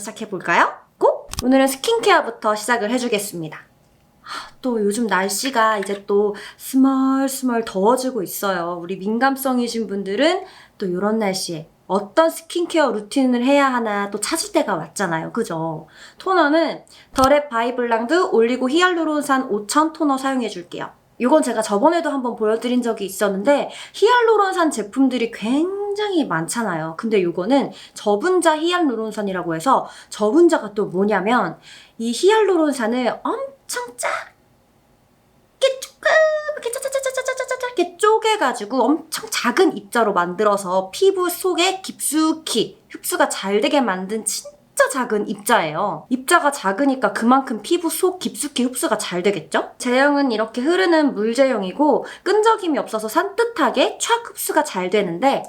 시작해볼까요? 고! 오늘은 스킨케어부터 시작을 해주겠습니다. 아, 또 요즘 날씨가 이제 또 스멀스멀 더워지고 있어요. 우리 민감성이신 분들은 또 이런 날씨에 어떤 스킨케어 루틴을 해야 하나 또 찾을 때가 왔잖아요. 그죠? 토너는 더랩 바이블랑드 올리고 히알루론산 5000 토너 사용해 줄게요. 이건 제가 저번에도 한번 보여드린 적이 있었는데 히알루론산 제품들이 굉장히 많잖아요. 근데 이거는 저분자 히알루론산이라고 해서 저분자가 또 뭐냐면 이 히알루론산을 엄청 작게 조그맣게 짜짜짜짜짜짜짜게 쪼개가지고 엄청 작은 입자로 만들어서 피부 속에 깊숙이 흡수가 잘 되게 만든 진짜 작은 입자예요. 입자가 작으니까 그만큼 피부 속 깊숙이 흡수가 잘 되겠죠? 제형은 이렇게 흐르는 물 제형이고 끈적임이 없어서 산뜻하게 촥 흡수가 잘 되는데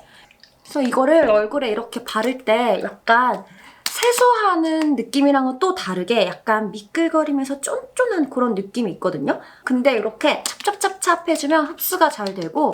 그래서 이거를 얼굴에 이렇게 바를 때 약간 세수하는 느낌이랑은 또 다르게 약간 미끌거리면서 쫀쫀한 그런 느낌이 있거든요. 근데 이렇게 찹찹찹찹 해주면 흡수가 잘 되고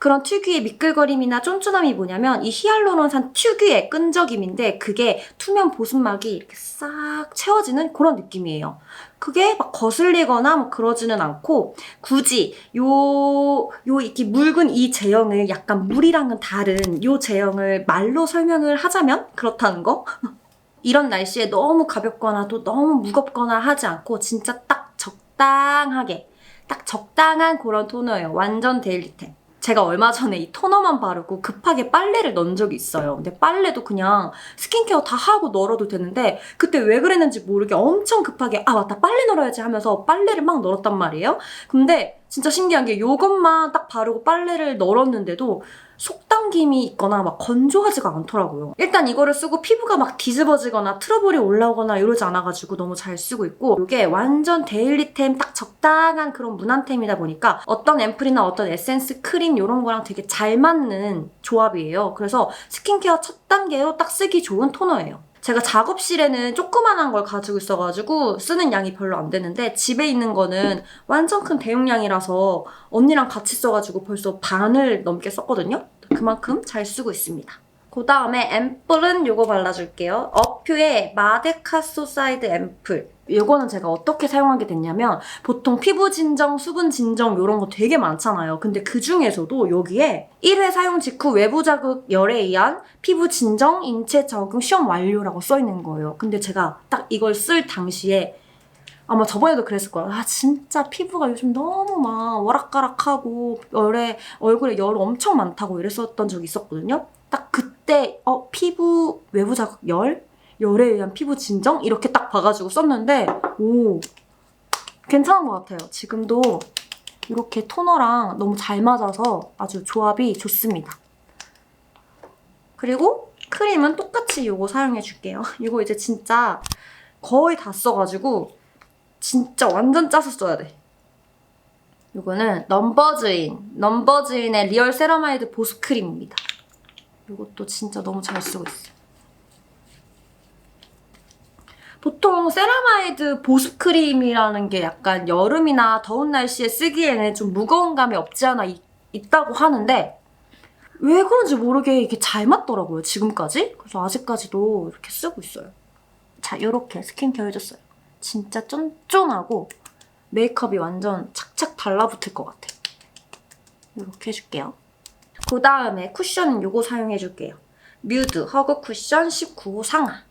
그런 특유의 미끌거림이나 쫀쫀함이 뭐냐면 이 히알루론산 특유의 끈적임인데 그게 투명 보습막이 이렇게 싹 채워지는 그런 느낌이에요. 그게 막 거슬리거나 뭐 그러지는 않고 굳이 요, 요 이렇게 묽은 이 제형을 약간 물이랑은 다른 요 제형을 말로 설명을 하자면 그렇다는 거? 이런 날씨에 너무 가볍거나 또 너무 무겁거나 하지 않고 진짜 딱 적당하게 딱 적당한 그런 토너예요. 완전 데일리템. 제가 얼마 전에 이 토너만 바르고 급하게 빨래를 넣은 적이 있어요. 근데 빨래도 그냥 스킨케어 다 하고 널어도 되는데 그때 왜 그랬는지 모르게 엄청 급하게 아 맞다 빨래 널어야지 하면서 빨래를 막 널었단 말이에요. 근데 진짜 신기한 게 이것만 딱 바르고 빨래를 널었는데도 속당김이 있거나 막 건조하지가 않더라고요. 일단 이거를 쓰고 피부가 막 뒤집어지거나 트러블이 올라오거나 이러지 않아가지고 너무 잘 쓰고 있고 이게 완전 데일리템 딱 적당한 그런 무난템이다 보니까 어떤 앰플이나 어떤 에센스 크림 이런 거랑 되게 잘 맞는 조합이에요. 그래서 스킨케어 첫 단계로 딱 쓰기 좋은 토너예요. 제가 작업실에는 조그만한 걸 가지고 있어가지고 쓰는 양이 별로 안 되는데 집에 있는 거는 완전 큰 대용량이라서 언니랑 같이 써가지고 벌써 반을 넘게 썼거든요. 그만큼 잘 쓰고 있습니다. 그 다음에 앰플은 요거 발라줄게요. 어퓨의 마데카소 사이드 앰플. 요거는 제가 어떻게 사용하게 됐냐면 보통 피부 진정, 수분 진정 이런 거 되게 많잖아요. 근데 그 중에서도 여기에 1회 사용 직후 외부 자극 열에 의한 피부 진정, 인체 적응 시험 완료라고 써 있는 거예요. 근데 제가 딱 이걸 쓸 당시에 아마 저번에도 그랬을 거야. 아 진짜 피부가 요즘 너무 막 오락가락하고 열에 얼굴에 열 엄청 많다고 이랬었던 적이 있었거든요. 딱 그 때 어 피부 외부 자극 열 열에 의한 피부 진정 이렇게 딱 봐가지고 썼는데 오 괜찮은 것 같아요. 지금도 이렇게 토너랑 너무 잘 맞아서 아주 조합이 좋습니다. 그리고 크림은 똑같이 이거 사용해 줄게요. 이거 이제 진짜 거의 다 써가지고 진짜 완전 짜서 써야 돼. 이거는 넘버즈인, 넘버즈인의 리얼 세라마이드 보습 크림입니다. 이것도 진짜 너무 잘 쓰고 있어요. 보통 세라마이드 보습 크림이라는 게 약간 여름이나 더운 날씨에 쓰기에는 좀 무거운 감이 없지 않아 있, 있다고 하는데 왜 그런지 모르게 이게 잘 맞더라고요, 지금까지. 그래서 아직까지도 이렇게 쓰고 있어요. 자, 이렇게 스킨케어 해줬어요. 진짜 쫀쫀하고 메이크업이 완전 착착 달라붙을 것 같아. 이렇게 해줄게요. 그 다음에 쿠션은 이거 사용해 줄게요. 뮤드 허그 쿠션 19호 상하.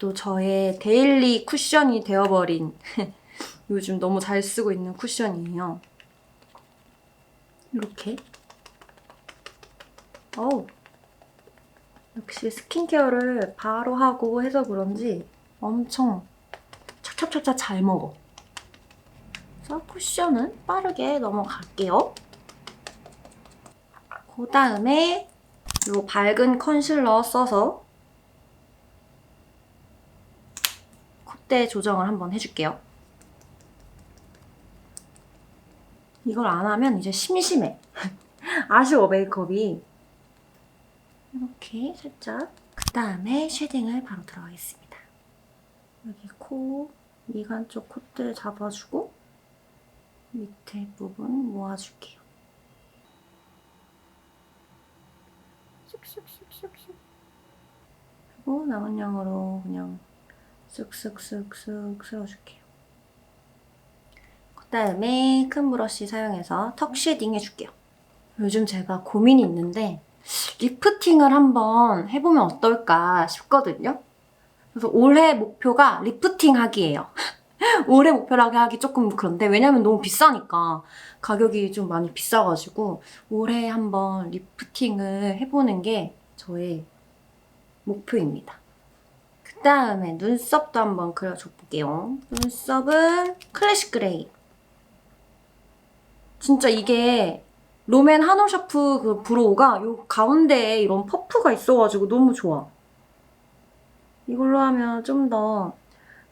또 저의 데일리 쿠션이 되어버린 요즘 너무 잘 쓰고 있는 쿠션이에요. 이렇게. 어우. 역시 스킨케어를 바로 하고 해서 그런지 엄청 찹찹찹찹 잘 먹어. 그래서 쿠션은 빠르게 넘어갈게요. 그 다음에 이 밝은 컨실러 써서 콧대 조정을 한번 해줄게요. 이걸 안 하면 이제 심심해. 아쉬워, 메이크업이. 이렇게 살짝. 그 다음에 쉐딩을 바로 들어가겠습니다. 여기 코, 미간 쪽 콧대 잡아주고 밑에 부분 모아줄게요. 슉슉슉슉슉 그리고 남은 양으로 그냥 쓱쓱쓱쓱 쓸어줄게요. 그 다음에 큰 브러쉬 사용해서 턱 쉐딩 해줄게요. 요즘 제가 고민이 있는데 리프팅을 한번 해보면 어떨까 싶거든요. 그래서 올해 목표가 리프팅 하기예요. 올해 목표라고 하기 조금 그런데 왜냐면 너무 비싸니까 가격이 좀 많이 비싸가지고 올해 한번 리프팅을 해보는 게 저의 목표입니다. 그 다음에 눈썹도 한번 그려줘 볼게요. 눈썹은 클래식 그레이. 진짜 이게 롬앤 한올 샤프 그 브로우가 요 가운데에 이런 퍼프가 있어가지고 너무 좋아. 이걸로 하면 좀 더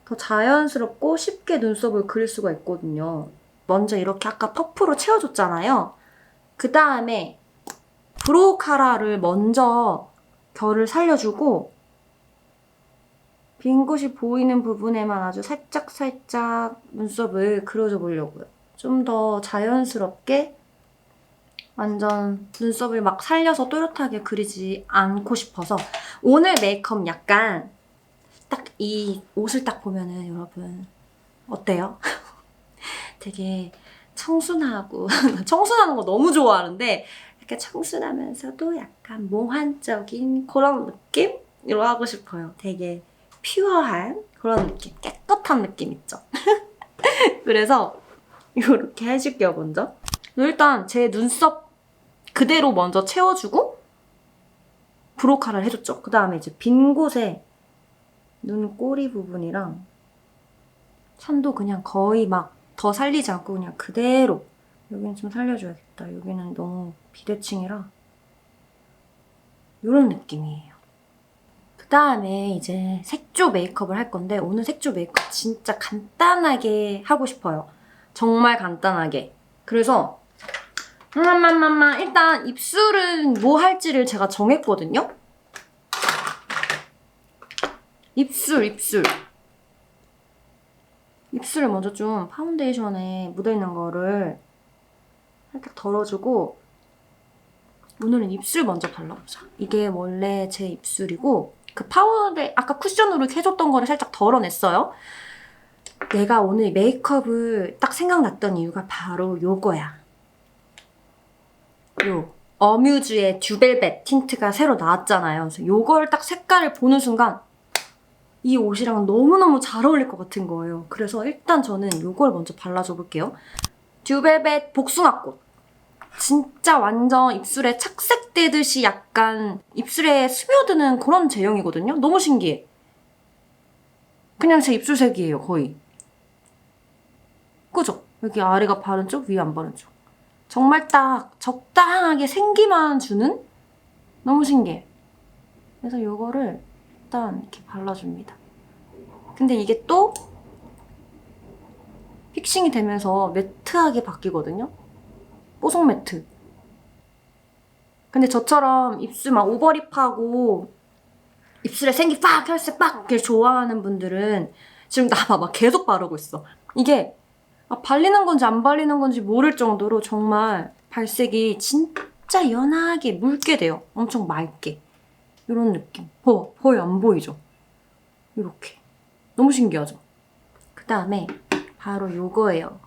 더 자연스럽고 쉽게 눈썹을 그릴 수가 있거든요. 먼저 이렇게 아까 퍼프로 채워줬잖아요. 그 다음에 브로우 카라를 먼저 결을 살려주고 빈 곳이 보이는 부분에만 아주 살짝 살짝 눈썹을 그려줘 보려고요. 좀 더 자연스럽게 완전 눈썹을 막 살려서 또렷하게 그리지 않고 싶어서 오늘 메이크업 약간 딱 이 옷을 딱 보면은 여러분 어때요? 되게 청순하고 청순하는 거 너무 좋아하는데 이렇게 청순하면서도 약간 몽환적인 그런 느낌으로 하고 싶어요. 되게 퓨어한 그런 느낌, 깨끗한 느낌 있죠? 그래서 이렇게 해줄게요, 먼저. 일단 제 눈썹 그대로 먼저 채워주고 브로카를 해줬죠. 그 다음에 이제 빈 곳에 눈 꼬리 부분이랑 산도 그냥 거의 막 더 살리지 않고 그냥 그대로 여기는 좀 살려줘야겠다. 여기는 너무 비대칭이라 이런 느낌이에요. 그 다음에 이제 색조 메이크업을 할 건데 오늘 색조 메이크업 진짜 간단하게 하고 싶어요. 정말 간단하게. 그래서 맘맘맘맘 일단 입술은 뭐 할지를 제가 정했거든요. 입술, 입술. 입술을 먼저 좀 파운데이션에 묻어있는 거를 살짝 덜어주고 오늘은 입술 먼저 발라보자. 이게 원래 제 입술이고 그 파우더 아까 쿠션으로 해줬던 거를 살짝 덜어냈어요. 내가 오늘 메이크업을 딱 생각났던 이유가 바로 요거야. 요 어뮤즈의 듀벨벳 틴트가 새로 나왔잖아요. 그래서 요걸 딱 색깔을 보는 순간 이 옷이랑 너무너무 잘 어울릴 것 같은 거예요. 그래서 일단 저는 요걸 먼저 발라줘 볼게요. 듀벨벳 복숭아꽃. 진짜 완전 입술에 착색되듯이 약간 입술에 스며드는 그런 제형이거든요. 너무 신기해. 그냥 제 입술색이에요, 거의. 그죠? 여기 아래가 바른 쪽, 위에 안 바른 쪽. 정말 딱 적당하게 생기만 주는? 너무 신기해. 그래서 요거를 일단 이렇게 발라줍니다. 근데 이게 또 픽싱이 되면서 매트하게 바뀌거든요. 뽀송 매트. 근데 저처럼 입술 막 오버립하고 입술에 생기 빡! 혈색 빡! 이렇게 좋아하는 분들은 지금 나 봐, 막 계속 바르고 있어. 이게 아, 발리는 건지 안 발리는 건지 모를 정도로 정말 발색이 진짜 연하게 묽게 돼요. 엄청 맑게. 이런 느낌. 어, 거의 안 보이죠? 이렇게. 너무 신기하죠? 그 다음에 바로 요거예요.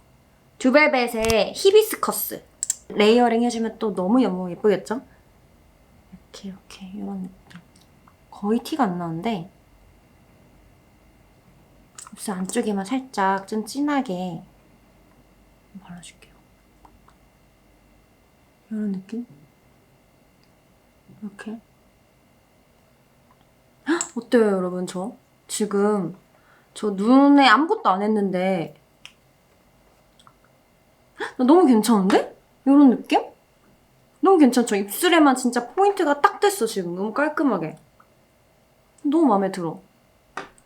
듀벨벳의 히비스커스. 레이어링 해주면 또 너무 너무 예쁘겠죠? 이렇게 이렇게 이런 느낌. 거의 티가 안 나는데 입술 안쪽에만 살짝 좀 진하게 발라줄게요. 이런 느낌? 이렇게. 헉, 어때요, 여러분? 저 지금 저 눈에 아무것도 안 했는데 너무 괜찮은데? 이런 느낌? 너무 괜찮죠? 입술에만 진짜 포인트가 딱 됐어, 지금. 너무 깔끔하게. 너무 마음에 들어.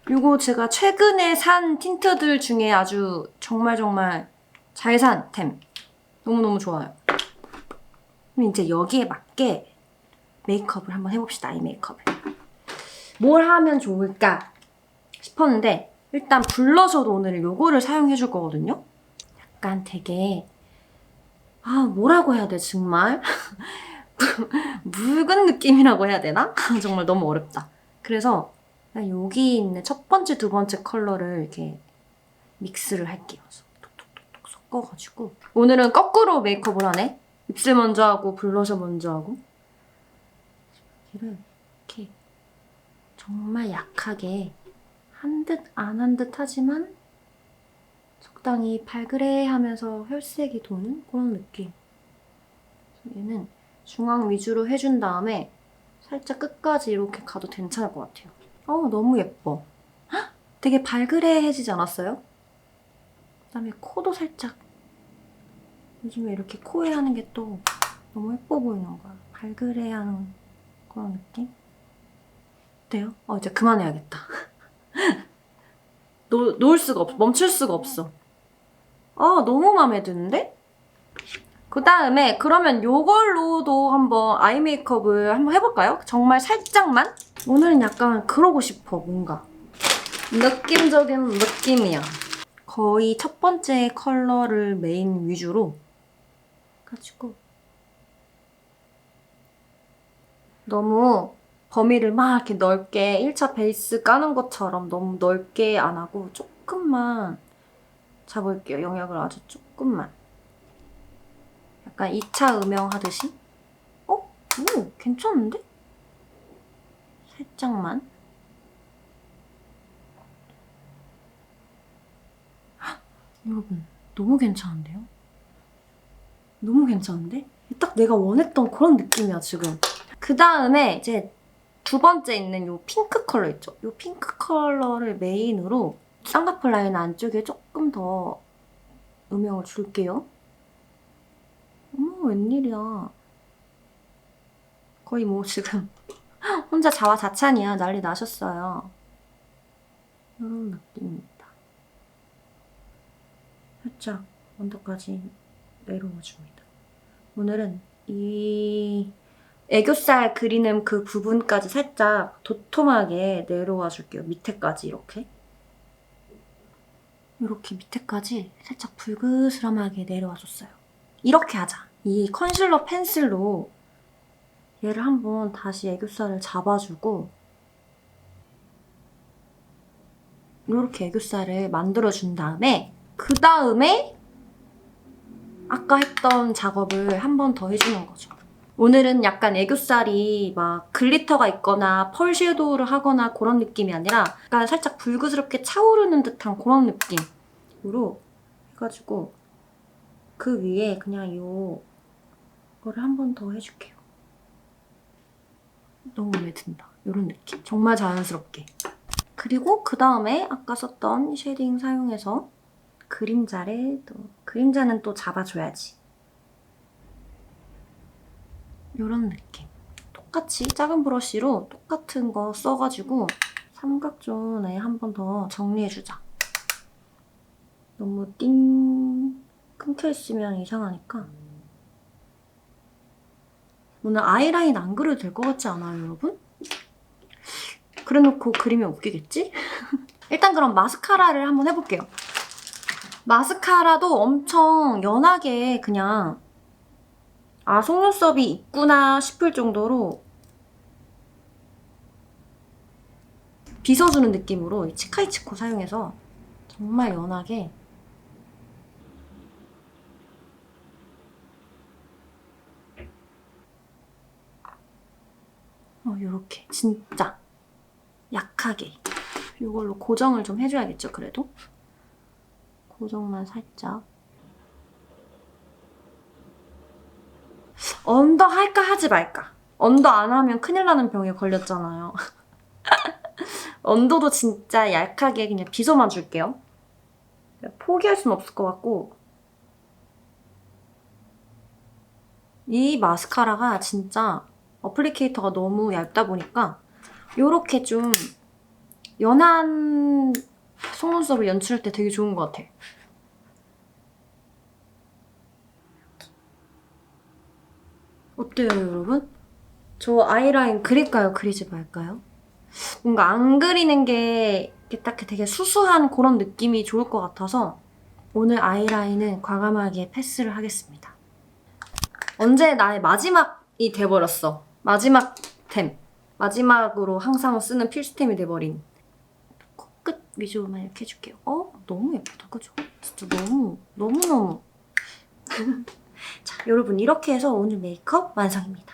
이거 제가 최근에 산 틴트들 중에 아주 정말 정말 잘 산 템. 너무너무 좋아요. 그럼 이제 여기에 맞게 메이크업을 한번 해봅시다, 이 메이크업을. 뭘 하면 좋을까 싶었는데, 일단 블러셔도 오늘 요거를 사용해 줄 거거든요? 약간 되게, 아, 뭐라고 해야 돼, 정말? 묽은 느낌이라고 해야 되나? 정말 너무 어렵다. 그래서 여기 있는 첫 번째, 두 번째 컬러를 이렇게 믹스를 할게요. 톡톡톡톡 섞어가지고 오늘은 거꾸로 메이크업을 하네. 입술 먼저 하고 블러셔 먼저 하고 이렇게 정말 약하게 한 듯 안 한 듯 하지만 적당히 발그레 하면서 혈색이 도는 그런 느낌. 얘는 중앙 위주로 해준 다음에 살짝 끝까지 이렇게 가도 괜찮을 것 같아요. 어 너무 예뻐. 헉! 되게 발그레해지지 않았어요? 그다음에 코도 살짝 요즘에 이렇게 코에 하는 게 또 너무 예뻐 보이는 거야. 발그레한 그런 느낌? 어때요? 어 이제 그만해야겠다. 놓, 놓을 수가 없어. 멈출 수가 없어. 아 너무 마음에 드는데? 그 다음에 그러면 요걸로도 한번 아이 메이크업을 한번 해볼까요? 정말 살짝만? 오늘은 약간 그러고 싶어 뭔가 느낌적인 느낌이야 거의 첫 번째 컬러를 메인 위주로 가지고 너무 범위를 막 이렇게 넓게 1차 베이스 까는 것처럼 너무 넓게 안 하고 조금만 잡을게요 영역을 아주 조금만 약간 2차 음영 하듯이? 어? 오, 괜찮은데? 살짝만. 헉, 여러분, 너무 괜찮은데요? 너무 괜찮은데? 딱 내가 원했던 그런 느낌이야, 지금. 그 다음에 이제 두 번째 있는 요 핑크 컬러 있죠? 요 핑크 컬러를 메인으로 쌍꺼풀 라인 안쪽에 조금 더 음영을 줄게요. 어머, 웬일이야. 거의 뭐 지금 혼자 자화자찬이야. 난리 나셨어요. 이런 느낌입니다. 살짝 언더까지 내려와 줍니다. 오늘은 이 애교살 그리는 그 부분까지 살짝 도톰하게 내려와 줄게요. 밑에까지 이렇게. 이렇게 밑에까지 살짝 불그스름하게 내려와 줬어요. 이렇게 하자. 이 컨실러 펜슬로 얘를 한번 다시 애교살을 잡아주고 이렇게 애교살을 만들어준 다음에 그 다음에 아까 했던 작업을 한 번 더 해주는 거죠. 오늘은 약간 애교살이 막 글리터가 있거나 펄 섀도우를 하거나 그런 느낌이 아니라 약간 살짝 불그스럽게 차오르는 듯한 그런 느낌으로 해가지고 그 위에 그냥 요 거를 한 번 더 해줄게요. 너무 마음에 든다. 이런 느낌. 정말 자연스럽게. 그리고 그 다음에 아까 썼던 쉐딩 사용해서 그림자를 또 그림자는 또 잡아줘야지. 이런 느낌. 똑같이 작은 브러쉬로 똑같은 거 써가지고 삼각존에 한 번 더 정리해주자. 너무 띵 끊겨있으면 이상하니까 오늘 아이라인 안 그려도 될 것 같지 않아요, 여러분? 그래놓고 그리면 웃기겠지? 일단 그럼 마스카라를 한번 해볼게요. 마스카라도 엄청 연하게 그냥 아 속눈썹이 있구나 싶을 정도로 빗어주는 느낌으로 이 치카이치코 사용해서 정말 연하게 어, 요렇게. 진짜 약하게. 이걸로 고정을 좀 해줘야겠죠 그래도? 고정만 살짝 언더 할까 하지 말까. 언더 안 하면 큰일 나는 병에 걸렸잖아요. 언더도 진짜 약하게 그냥 빗어만 줄게요. 포기할 순 없을 것 같고. 이 마스카라가 진짜 어플리케이터가 너무 얇다 보니까 요렇게 좀 연한 속눈썹을 연출할 때 되게 좋은 것 같아. 어때요, 여러분? 저 아이라인 그릴까요? 그리지 말까요? 뭔가 안 그리는 게 딱 되게 수수한 그런 느낌이 좋을 것 같아서 오늘 아이라인은 과감하게 패스를 하겠습니다. 언제 나의 마지막이 돼버렸어. 마지막 템. 마지막으로 항상 쓰는 필수템이 돼버린 코끝 위주로만 이렇게 해줄게요. 어? 너무 예쁘다, 그죠? 진짜 너무, 너무너무. 자, 여러분 이렇게 해서 오늘 메이크업 완성입니다.